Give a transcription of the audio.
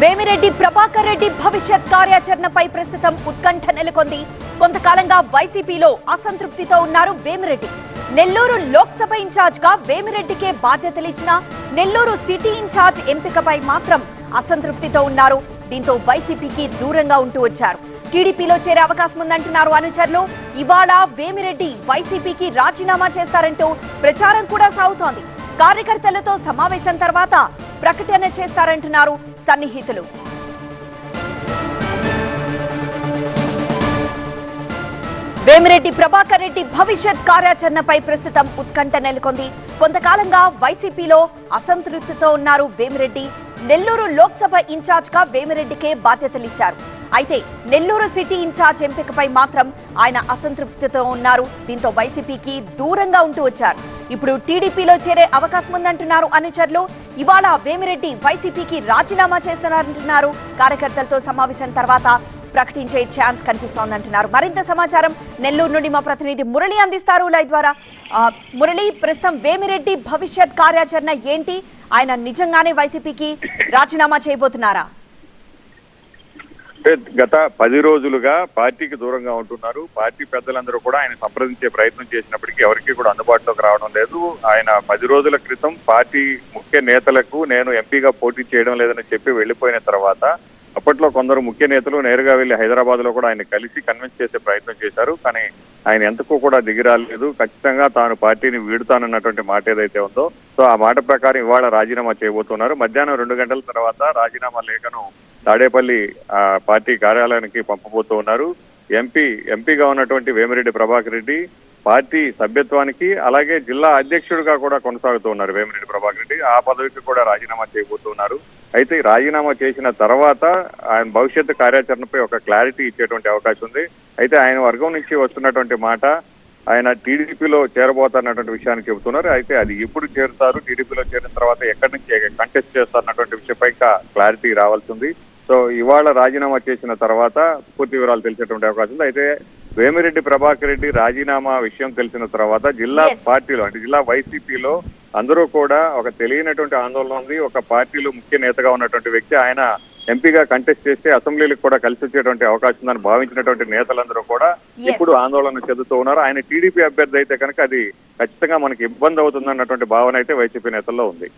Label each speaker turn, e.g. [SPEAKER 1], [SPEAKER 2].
[SPEAKER 1] వేమిరెడ్డి ప్రభాకర్ రెడ్డి భవిష్యత్ కార్యాచరణపై ప్రస్తుతం ఉత్కంఠ నెలకొంది. కొంతకాలంగా వైసీపీలో అసంతృప్తితో ఉన్నారు వేమిరెడ్డి. నెల్లూరు లోక్సభ ఇన్ఛార్జ్గా వేమిరెడ్డికే బాధ్యతలిచ్చిన నెల్లూరు సిటీ ఇన్ఛార్జ్ ఎంపికపై మాత్రం అసంతృప్తితో ఉన్నారు. దీంతో వైసీపీకి దూరంగా ఉంటూ వచ్చారు. టీడీపీలో చేరే అవకాశం ఉందంటున్నారు అనుచరులు. ఇవాళ వేమిరెడ్డి వైసీపీకి రాజీనామా చేస్తారంటూ ప్రచారం కూడా సాగుతోంది. కార్యకర్తలతో సమావేశం తర్వాత ప్రకటన చేస్తారంటున్నారు సన్నిహితులు. వేమిరెడ్డి ప్రభాకర్ రెడ్డి భవిష్యత్ కార్యాచరణపై ప్రస్తుతం ఉత్కంఠ నెలకొంది. కొంతకాలంగా వైసీపీలో అసంతృప్తితో ఉన్నారు వేమిరెడ్డి. నెల్లూరు లోక్సభ ఇన్ఛార్జ్గా వేమిరెడ్డికే బాధ్యతలిచ్చారు. అయితే నెల్లూరు సిటీ ఇన్ఛార్జ్ ఎంపికపై మాత్రం ఆయన అసంతృప్తితో ఉన్నారు. దీంతో వైసీపీకి దూరంగా ఉంటూ వచ్చారు. ఇప్పుడు టీడీపీలో చేరే అవకాశం ఉందంటున్నారు అనుచరులు. ఇవాళ వేమిరెడ్డి వైసీపీకి రాజీనామా చేస్తున్నారంటున్నారు కార్యకర్తలతో సమావేశం తర్వాత ప్రకటించే ఛాన్స్ కనిపిస్తోందంటున్నారు. మరింత సమాచారం నెల్లూరు నుండి మా ప్రతినిధి మురళి అందిస్తారు లైవ్ ద్వారా. మురళి ప్రస్తుతం వేమిరెడ్డి భవిష్యత్ కార్యాచరణ ఏంటి? ఆయన నిజంగానే వైసీపీకి రాజీనామా చేయబోతున్నారా?
[SPEAKER 2] అంటే గత పది రోజులుగా పార్టీకి దూరంగా ఉంటున్నారు. పార్టీ పెద్దలందరూ కూడా ఆయన సంప్రదించే ప్రయత్నం చేసినప్పటికీ ఎవరికీ కూడా అందుబాటులోకి రావడం లేదు. ఆయన పది రోజుల క్రితం పార్టీ ముఖ్య నేతలకు నేను ఎంపీగా పోటీ చేయడం లేదని చెప్పి వెళ్ళిపోయిన తర్వాత అప్పట్లో కొందరు ముఖ్య నేతలు నేరుగా వెళ్ళి హైదరాబాద్లో కూడా ఆయన కలిసి కన్విన్స్ చేసే ప్రయత్నం చేశారు. కానీ ఆయన ఎంతకు కూడా దిగిరాలేదు ఖచ్చితంగా తాను పార్టీని వీడుతానన్నటువంటి మాట ఏదైతే ఉందో సో ఆ మాట ప్రకారం ఇవాళ రాజీనామా చేయబోతున్నారు. మధ్యాహ్నం రెండు గంటల తర్వాత రాజీనామా లేఖను తాడేపల్లి పార్టీ కార్యాలయానికి పంపబోతూ ఉన్నారు. ఎంపీ ఎంపీగా ఉన్నటువంటి వేమిరెడ్డి ప్రభాకర్ రెడ్డి పార్టీ సభ్యత్వానికి అలాగే జిల్లా అధ్యక్షుడిగా కూడా కొనసాగుతూ ఉన్నారు వేమిరెడ్డి ప్రభాకర్ రెడ్డి. ఆ పదవికి కూడా రాజీనామా చేయబోతున్నారు అయితే రాజీనామా చేసిన తర్వాత ఆయన భవిష్యత్తు కార్యాచరణపై ఒక క్లారిటీ ఇచ్చేటువంటి అవకాశం ఉంది. అయితే ఆయన వర్గం నుంచి వస్తున్నటువంటి మాట ఆయన టీడీపీలో చేరబోతారన్నటువంటి విషయాన్ని చెబుతున్నారు. అయితే అది ఎప్పుడు చేరుతారు? టీడీపీలో చేరిన తర్వాత ఎక్కడి నుంచి కంటెస్ట్ చేస్తారన్నటువంటి విషయంపై ఇంకా క్లారిటీ రావాల్సింది సో ఇవాళ రాజీనామా చేసిన తర్వాత పూర్తి వివరాలు తెలిసేటువంటి అవకాశం ఉంది. అయితే వేమిరెడ్డి ప్రభాకర్ రెడ్డి రాజీనామా విషయం తెలిసిన తర్వాత జిల్లా. పార్టీలో అంటే జిల్లా వైసీపీలో అందరూ కూడా ఒక తెలియనటువంటి ఆందోళన ఉంది. ఒక పార్టీలో ముఖ్య నేతగా ఉన్నటువంటి వ్యక్తి ఆయన ఎంపీగా కంటెస్ట్ చేస్తే అసెంబ్లీలకు కూడా కలిసి వచ్చేటువంటి అవకాశం ఉందని భావించినటువంటి నేతలందరూ కూడా. ఇప్పుడు ఆందోళన చెందుతూ ఉన్నారు. ఆయన టీడీపీ అభ్యర్థి అయితే కనుక అది ఖచ్చితంగా మనకి ఇబ్బంది అవుతుందన్నటువంటి భావన అయితే వైసీపీ నేతల్లో ఉంది.